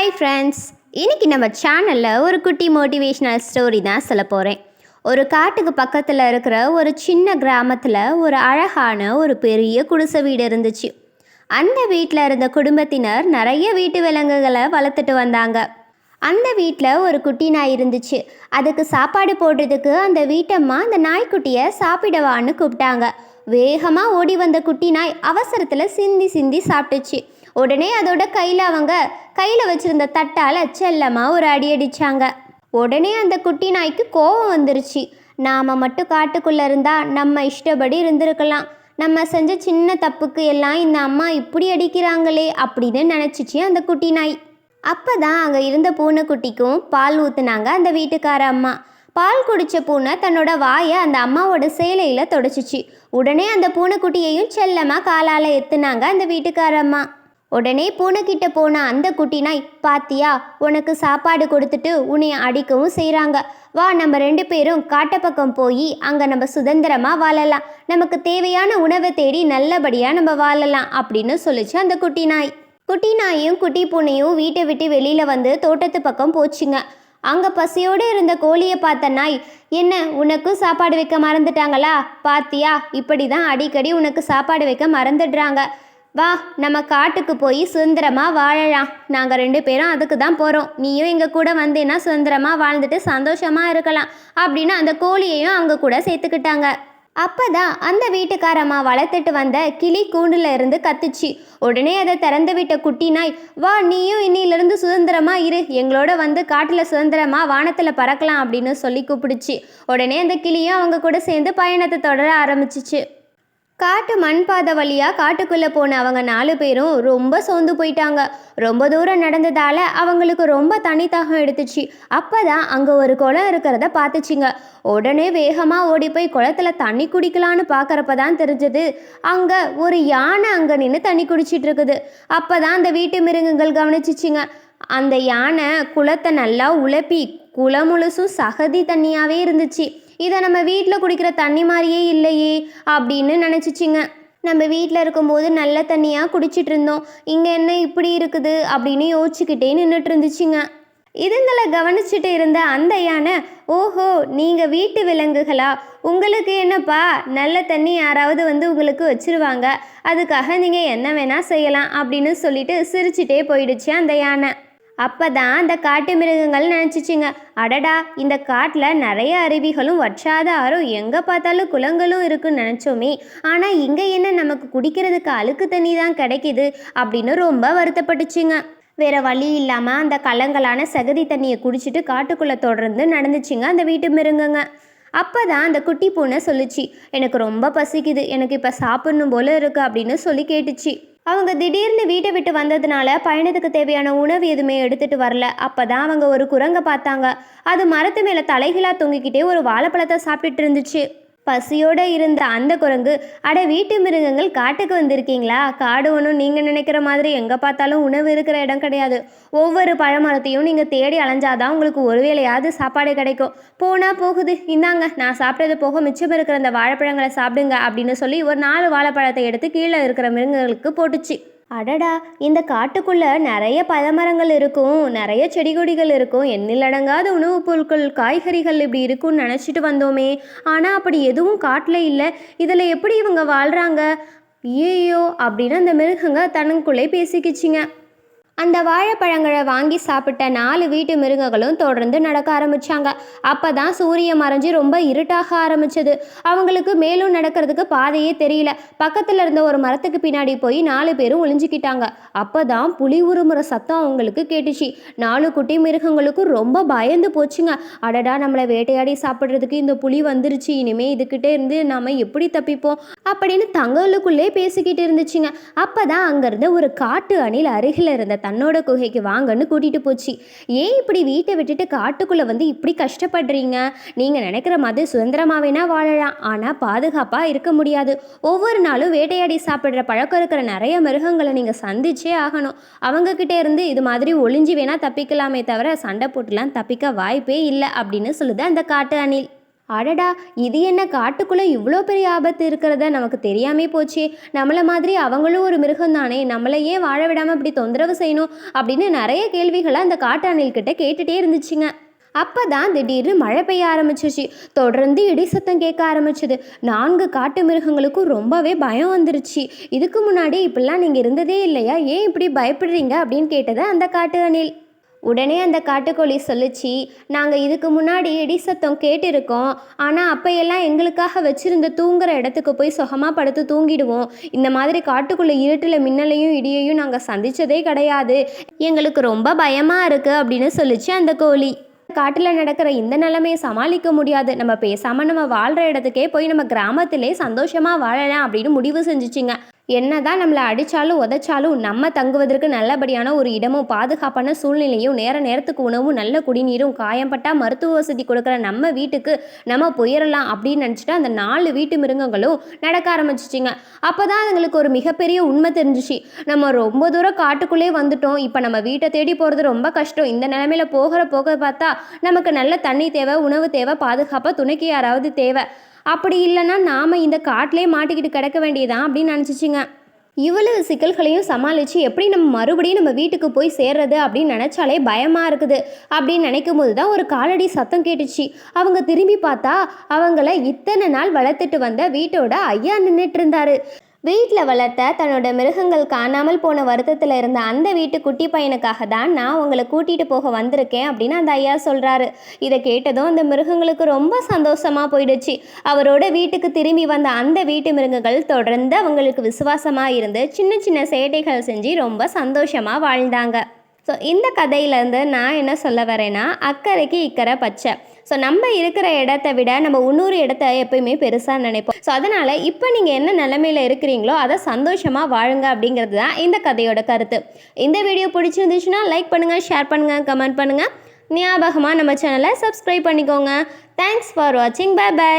Hi friends இன்னைக்கு நம்ம சேனலில் ஒரு குட்டி மோட்டிவேஷ்னல் ஸ்டோரி தான் சொல்ல போகிறேன் ஒரு காட்டுக்கு பக்கத்தில் இருக்கிற ஒரு சின்ன கிராமத்தில் ஒரு அழகான ஒரு பெரிய குடிசை வீடு இருந்துச்சு. அந்த வீட்டில் இருந்த குடும்பத்தினர் நிறைய வீட்டு விலங்குகளை வளர்த்துட்டு வந்தாங்க. அந்த வீட்டில் ஒரு குட்டி நாய் இருந்துச்சு. அதுக்கு சாப்பாடு போடுறதுக்கு அந்த வீட்டம்மா அந்த நாய்க்குட்டியை சாப்பிடவான்னு கூப்பிட்டாங்க. வேகமாக ஓடி வந்த குட்டி நாய் அவசரத்தில் சிந்தி சிந்தி சாப்பிட்டுச்சு. உடனே அதோட கையில் அவங்க கையில் வச்சிருந்த தட்டால் செல்லமாக ஒரு அடி அடித்தாங்க உடனே அந்த குட்டி நாய்க்கு கோபம் வந்துருச்சு. நாம் மட்டும் காட்டுக்குள்ளே இருந்தால் நம்ம இஷ்டப்படி இருந்திருக்கலாம். நம்ம செஞ்ச சின்ன தப்புக்கு எல்லாம் இந்த அம்மா இப்படி அடிக்கிறாங்களே அப்படின்னு நினச்சிச்சு அந்த குட்டி நாய். அப்போ தான் அங்கே இருந்த பூனைக்குட்டிக்கும் பால் ஊற்றுனாங்க அந்த வீட்டுக்கார அம்மா. பால் குடித்த பூனை தன்னோட வாயை அந்த அம்மாவோட சேலையில் தொடச்சிச்சு. உடனே அந்த பூனைக்குட்டியையும் செல்லமாக காலால் எத்துனாங்க அந்த வீட்டுக்கார அம்மா. உடனே பூனைக்கிட்ட போன அந்த குட்டி நாய் பாத்தியா உனக்கு சாப்பாடு கொடுத்துட்டு உன்னை அடிக்கவும் செய்கிறாங்க வா நம்ம ரெண்டு பேரும் காட்டு பக்கம் போய் அங்கே நம்ம சுதந்திரமாக வாழலாம். நமக்கு தேவையான உணவை தேடி நல்லபடியாக நம்ம வாழலாம் அப்படின்னு சொல்லிச்சு அந்த குட்டி நாய் குட்டி நாயும் குட்டி பூனையும் வீட்டை விட்டு வெளியில் வந்து தோட்டத்து பக்கம் போச்சுங்க. அங்கே பசியோடு இருந்த கோழியை பார்த்த நாய் என்ன உனக்கும் சாப்பாடு வைக்க மறந்துட்டாங்களா? பாத்தியா இப்படி தான் அடிக்கடி உனக்கு சாப்பாடு வைக்க மறந்துடுறாங்க. வா நம்ம காட்டுக்கு போய் சுதந்திரமாக வாழலாம். நாங்கள் ரெண்டு பேரும் அதுக்கு தான் போகிறோம் நீயும் எங்கள் கூட வந்தேன்னா சுதந்திரமாக வாழ்ந்துட்டு சந்தோஷமாக இருக்கலாம் அப்படின்னு அந்த கோழியையும் அவங்க கூட சேர்த்துக்கிட்டாங்க. அப்பதான் அந்த வீட்டுக்காரம்மா வளர்த்துட்டு வந்த கிளி கூண்டுல இருந்து கத்துச்சு. உடனே அதை திறந்து விட்ட குட்டி நாய் வா நீயும் இன்னிலிருந்து சுதந்திரமா இரு. எங்களோட வந்து காட்டுல சுதந்திரமா வானத்துல பறக்கலாம் அப்படின்னு சொல்லி கூப்பிடுச்சு. உடனே அந்த கிளியும் அவங்க கூட சேர்ந்து பயணத்தை தொடர ஆரம்பிச்சிச்சு. காட்டு மண் பாதை வழியாக காட்டுக்குள்ளே போன அவங்க நாலு பேரும் ரொம்ப சோர்ந்து போயிட்டாங்க. ரொம்ப தூரம் நடந்ததால அவங்களுக்கு ரொம்ப தனித்தாகம் எடுத்துச்சு. அப்போ தான் அங்கே ஒரு குளம் இருக்கிறத பார்த்துச்சிங்க. உடனே வேகமாக ஓடி போய் குளத்துல தண்ணி குடிக்கலான்னு பார்க்குறப்ப தான் தெரிஞ்சது. அங்கே ஒரு யானை அங்கே நின்று தண்ணி குடிச்சிட்டு இருக்குது. அப்போ தான் அந்த வீட்டு மிருகங்கள் கவனிச்சிச்சிங்க. அந்த யானை குளத்தை நல்லா உழப்பி குளம் முழுசும் சகதி தண்ணியாகவே இருந்துச்சு. இதை நம்ம வீட்டில் குடிக்கிற தண்ணி மாதிரியே இல்லையே அப்படின்னு நினச்சிச்சிங்க. நம்ம வீட்டில் இருக்கும்போது நல்ல தண்ணியாக குடிச்சிட்டு இருந்தோம். இங்கே என்ன இப்படி இருக்குது அப்படின்னு யோசிச்சுக்கிட்டே நின்றுட்டு இருந்துச்சுங்க. இதுங்களை கவனிச்சுட்டு இருந்த அந்த யானை ஓஹோ நீங்கள் வீட்டு விலங்குகளா? உங்களுக்கு என்னப்பா? நல்ல தண்ணி யாராவது வந்து உங்களுக்கு வச்சுருவாங்க. அதுக்காக நீங்கள் என்ன வேணால் செய்யலாம் அப்படின்னு சொல்லிட்டு சிரிச்சிட்டே போயிடுச்சு அந்த யானை அப்போ தான் அந்த காட்டு மிருகங்கள் நினச்சிச்சிங்க. அடடா இந்த காட்டில் நிறைய அருவிகளும் வற்றாத ஆறும் எங்கே பார்த்தாலும் குளங்களும் இருக்குன்னு நினச்சோமே. ஆனால் இங்கே என்ன நமக்கு குடிக்கிறதுக்கு அழுக்கு தண்ணி தான் கிடைக்குது அப்படின்னு ரொம்ப வருத்தப்பட்டுச்சுங்க. வேற வழி இல்லாமல் அந்த கலங்களான சகதி தண்ணியை குடிச்சிட்டு காட்டுக்குள்ளே தொடர்ந்து நடந்துச்சுங்க அந்த வீட்டு மிருகங்க. அப்போ தான் அந்த குட்டி பூனை சொல்லுச்சு எனக்கு ரொம்ப பசிக்குது எனக்கு இப்போ சாப்பிடணும் போல இருக்குது அப்படின்னு சொல்லி கேட்டுச்சு. அவங்க திடீர்னு வீட்டை விட்டு வந்ததுனால பயணத்துக்கு தேவையான உணவு எதுவுமே எடுத்துட்டு வரல. அப்பதான் அவங்க ஒரு குரங்கை பார்த்தாங்க. அது மரத்து மேலே தலைகீழா தொங்கிக்கிட்டே ஒரு வாழைப்பழத்தை சாப்பிட்டுட்டு இருந்துச்சு. பசியோடு இருந்த அந்த குரங்கு அட வீட்டு மிருகங்கள் காட்டுக்கு வந்திருக்கீங்களா? காடு ஒன்றும் நீங்கள் நினைக்கிற மாதிரி எங்கே பார்த்தாலும் உணவு இருக்கிற இடம் கிடையாது. ஒவ்வொரு பழமரத்தையும் நீங்கள் தேடி அலைஞ்சாதான் உங்களுக்கு ஒரு வேளையாவது சாப்பாடு கிடைக்கும். போனால் போகுது. இந்தாங்க நான் சாப்பிட்டது போக மிச்சம் இருக்கிற அந்த வாழைப்பழங்களை சாப்பிடுங்க அப்படின்னு சொல்லி ஒரு நாலு வாழைப்பழத்தை எடுத்து கீழே இருக்கிற மிருகங்களுக்கு போட்டுச்சு. அடடா இந்த காட்டுக்குள்ள நிறைய பழமரங்கள் இருக்கும் நிறைய செடி கொடிகள் இருக்கும் எண்ணிலடங்காத உணவுப் பொருட்கள் காய்கறிகள் இப்படி இருக்கும்னு நினச்சிட்டு வந்தோமே. ஆனால் அப்படி எதுவும் காட்டில் இல்லை. இதில் எப்படி இவங்க வாழ்கிறாங்க ஐயோ அப்படின்னு அந்த மிருகங்க தனக்குள்ளே பேசிக்கிச்சிங்க. அந்த வாழைப்பழங்களை வாங்கி சாப்பிட்ட நாலு வீட்டு மிருகங்களும் தொடர்ந்து நடக்க ஆரம்பிச்சாங்க. அப்போ தான் சூரியன் மறைஞ்சு ரொம்ப இருட்டாக ஆரம்பிச்சது. அவங்களுக்கு மேலும் நடக்கிறதுக்கு பாதையே தெரியல. பக்கத்தில் இருந்த ஒரு மரத்துக்கு பின்னாடி போய் நாலு பேரும் ஒளிஞ்சுக்கிட்டாங்க. அப்போ தான் புலி உருமுறை சத்தம் அவங்களுக்கு கேட்டுச்சு. நாலு குட்டி மிருகங்களுக்கும் ரொம்ப பயந்து போச்சுங்க. அடடா நம்மளை வேட்டையாடி சாப்பிட்றதுக்கு இந்த புலி வந்துருச்சு. இனிமே இதுக்கிட்டே இருந்து நாம் எப்படி தப்பிப்போம்? அப்படின்னு தங்களுக்குள்ளே பேசிக்கிட்டு இருந்துச்சுங்க. அப்போ தான் அங்கேருந்து ஒரு காட்டு அணில் அருகில் இருந்த தன்னோட குகைக்கு வாங்கன்னு கூட்டிகிட்டு போச்சு. ஏன் இப்படி வீட்டை விட்டுட்டு காட்டுக்குள்ளே வந்து இப்படி கஷ்டப்படுறீங்க? நீங்கள் நினைக்கிற மாதிரி சுதந்திரமாக வேணா வாழலாம். ஆனால் பாதுகாப்பாக இருக்க முடியாது. ஒவ்வொரு நாளும் வேட்டையாடி சாப்பிட்ற பழக்கம் இருக்கிற நிறைய மிருகங்களை நீங்கள் சந்திச்சே ஆகணும். அவங்கக்கிட்டே இருந்து இது மாதிரி ஒளிஞ்சு வேணா தப்பிக்கலாமே தவிர சண்டை போட்டுலாம் தப்பிக்க வாய்ப்பே இல்லை அப்படின்னு சொல்லுது அந்த காட்டு அணில். அடடா இது என்ன காட்டுக்குள்ளே இவ்வளோ பெரிய ஆபத்து இருக்கிறத நமக்கு தெரியாமே போச்சு. நம்மளை மாதிரி அவங்களும் ஒரு மிருகம் தானே நம்மளை ஏன் வாழ விடாமல் இப்படி தொந்தரவு செய்யணும் அப்படின்னு நிறைய கேள்விகளை அந்த காட்டானில்கிட்ட கேட்டுகிட்டே கேட்டுட்டே இருந்துச்சுங்க. அப்போ தான் திடீர்னு மழை பெய்ய ஆரம்பிச்சிச்சு தொடர்ந்து இடி சத்தம் கேட்க ஆரம்பிச்சது. நான்கு காட்டு மிருகங்களுக்கும் ரொம்பவே பயம் வந்துருச்சு. இதுக்கு முன்னாடி இப்படிலாம் நீங்கள் இருந்ததே இல்லையா? ஏன் இப்படி பயப்படுறீங்க அப்படின்னு கேட்டது அந்த காட்டு அணில். உடனே அந்த காட்டுக்கோழி சொல்லுச்சு நாங்கள் இதுக்கு முன்னாடி இடி சத்தம் கேட்டிருக்கோம். ஆனால் அப்பையெல்லாம் எங்களுக்காக வச்சுருந்த தூங்குற இடத்துக்கு போய் சுகமாக படுத்து தூங்கிடுவோம். இந்த மாதிரி காட்டுக்குள்ளே இருட்டில் மின்னலையும் இடியையும் நாங்கள் சந்திச்சதே கிடையாது. எங்களுக்கு ரொம்ப பயமாக இருக்குது அப்படின்னு சொல்லிச்சு அந்த கோழி. காட்டில் நடக்கிற இந்த நிலைமையை சமாளிக்க முடியாது. நம்ம பேசாமல் நம்ம வாழ்கிற இடத்துக்கே போய் நம்ம கிராமத்திலே சந்தோஷமாக வாழலாம் அப்படின்னு முடிவு செஞ்சுச்சிங்க. என்னதான் நம்மளை அடித்தாலும் உதைச்சாலும் நம்ம தங்குவதற்கு நல்லபடியான ஒரு இடமும் பாதுகாப்பான சூழ்நிலையும் நேர நேரத்துக்கு உணவும் நல்ல குடிநீரும் காயம்பட்டா மருத்துவ வசதி கொடுக்குற நம்ம வீட்டுக்கு நம்ம போயிடலாம் அப்படின்னு நினச்சிட்டு அந்த நாலு வீட்டு மிருகங்களும் நடக்க ஆரம்பிச்சிச்சிங்க. அப்போ தான் அதுங்களுக்கு ஒரு மிகப்பெரிய உண்மை தெரிஞ்சிச்சு. நம்ம ரொம்ப தூரம் காட்டுக்குள்ளே வந்துட்டோம். இப்போ நம்ம வீட்டை தேடி போகிறது ரொம்ப கஷ்டம். இந்த நிலமையில போகிற போக பார்த்தா நமக்கு நல்ல தண்ணி தேவை உணவு தேவை பாதுகாப்பாக துணைக்கு யாராவது தேவை. அப்படி இல்லைன்னா நாம் இந்த காட்டிலே மாட்டிக்கிட்டு கிடக்க வேண்டியதான் அப்படின்னு நினச்சிச்சிங்க. இவ்வளவு சிக்கல்களையும் சமாளித்து எப்படி நம்ம மறுபடியும் நம்ம வீட்டுக்கு போய் சேர்றது அப்படின்னு நினச்சாலே பயமாக இருக்குது. அப்படின்னு நினைக்கும் போது தான் ஒரு காலடி சத்தம் கேட்டுச்சு. அவங்க திரும்பி பார்த்தா அவங்கள இத்தனை நாள் வளர்த்துட்டு வந்த வீட்டோட ஐயா நின்றுட்டு இருந்தாரு. வீட்டில் வளர்த்த தன்னோட மிருகங்கள் காணாமல் போன வருத்தத்தில் இருந்த அந்த வீட்டு குட்டி பையனுக்காக தான் நான் உங்களை கூட்டிகிட்டு போக வந்திருக்கேன் அப்படின்னு அந்த ஐயா சொல்கிறாரு இதை கேட்டதும் அந்த மிருகங்களுக்கு ரொம்ப சந்தோஷமாக போயிடுச்சு. அவரோட வீட்டுக்கு திரும்பி வந்த அந்த வீட்டு மிருகங்கள் தொடர்ந்து அவங்களுக்கு விசுவாசமாக இருந்து சின்ன சின்ன சேட்டைகள் செஞ்சு ரொம்ப சந்தோஷமாக வாழ்ந்தாங்க. ஸோ இந்த கதையிலேருந்து நான் என்ன சொல்ல வரேன்னா அக்கறைக்கு இக்கரை பச்சை. ஸோ நம்ம இருக்கிற இடத்த விட நம்ம இன்னொரு இடத்த எப்பயுமே பெருசாக நினைப்போம். ஸோ அதனால் இப்போ நீங்கள் என்ன நிலமையில இருக்கிறீங்களோ அதை சந்தோஷமாக வாழுங்க அப்படிங்கிறது தான் இந்த கதையோட கருத்து. இந்த வீடியோ பிடிச்சிருந்துச்சுன்னா லைக் பண்ணுங்கள் ஷேர் பண்ணுங்கள் கமெண்ட் பண்ணுங்கள் ஞாபகமாக நம்ம சேனலை சப்ஸ்கிரைப் பண்ணிக்கோங்க. தேங்க்ஸ் ஃபார் வாட்சிங் பை பை